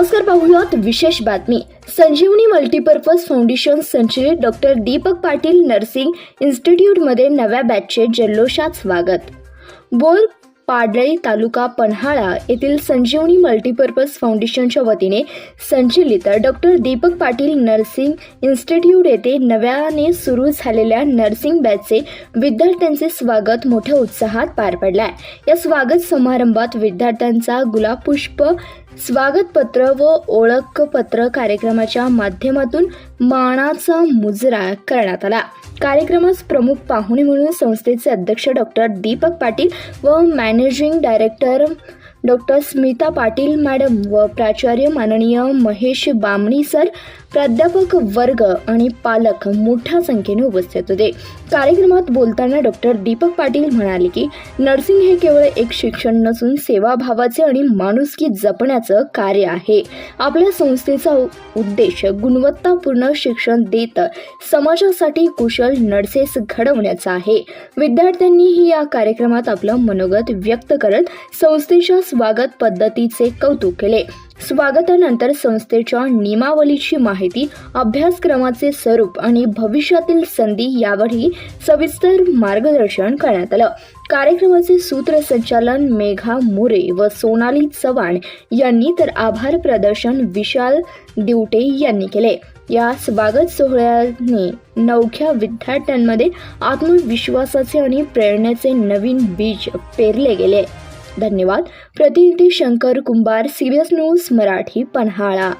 नमस्कार पाहूयात विशेष बातमी. संजीवनी मल्टीपर्पज फाउंडेशन संचलित डॉक्टर दीपक पाटील नर्सिंग इन्स्टिट्यूटमध्ये नव्या बॅचचे जल्लोषात स्वागत. बोर पाडळी तालुका पन्हाळा येथील संजीवनी मल्टीपर्पज फाउंडेशनच्या वतीने संचलित doctor Deepak Patil nursing institute येथे नव्याने सुरू झालेल्या नर्सिंग बॅचचे विद्यार्थ्यांचे स्वागत मोठ्या उत्साहात पार पडलं आहे या स्वागत समारंभात विद्यार्थ्यांचा गुलाबपुष्प स्वागतपत्र व ओळखपत्र कार्यक्रमाच्या माध्यमातून मानाचा मुजरा करण्यात आला. कार्यक्रमास प्रमुख पाहुणे म्हणून संस्थेचे अध्यक्ष डॉक्टर दीपक पाटील व managing director doctor Smita Patil madam व प्राचार्य माननीय महेश बामणी सर प्राध्यापक वर्ग आणि पालक मोठ्या संख्येने उपस्थित होते. कार्यक्रमात बोलताना डॉक्टर दीपक पाटील म्हणाले की नर्सिंग हे केवळ एक शिक्षण नसून सेवाभावाचे आणि माणुसकी जपण्याचं कार्य आहे. आपल्या संस्थेचा उद्देश गुणवत्तापूर्ण शिक्षण देत समाजासाठी कुशल नर्सेस घडवण्याचा आहे. विद्यार्थ्यांनीही या कार्यक्रमात आपलं मनोगत व्यक्त करत संस्थेच्या स्वागत पद्धतीचे कौतुक केले. स्वागतानंतर संस्थेच्या नियमावलीची माहिती अभ्यासक्रमाचे स्वरूप आणि भविष्यातील संधी यावरही सविस्तर मार्गदर्शन करण्यात आलं. कार्यक्रमाचे सूत्रसंचालन मेघा मोरे व सोनाली चव्हाण यांनी तर आभार प्रदर्शन विशाल दिवटे यांनी केले. या स्वागत सोहळ्याने नवख्या विद्यार्थ्यांमध्ये आत्मविश्वासाचे आणि प्रेरणेचे नवीन बीज पेरले गेले. धन्यवाद. प्रतिनिधी शंकर कुंभार सीबीएस न्यूज मराठी पन्हाळा.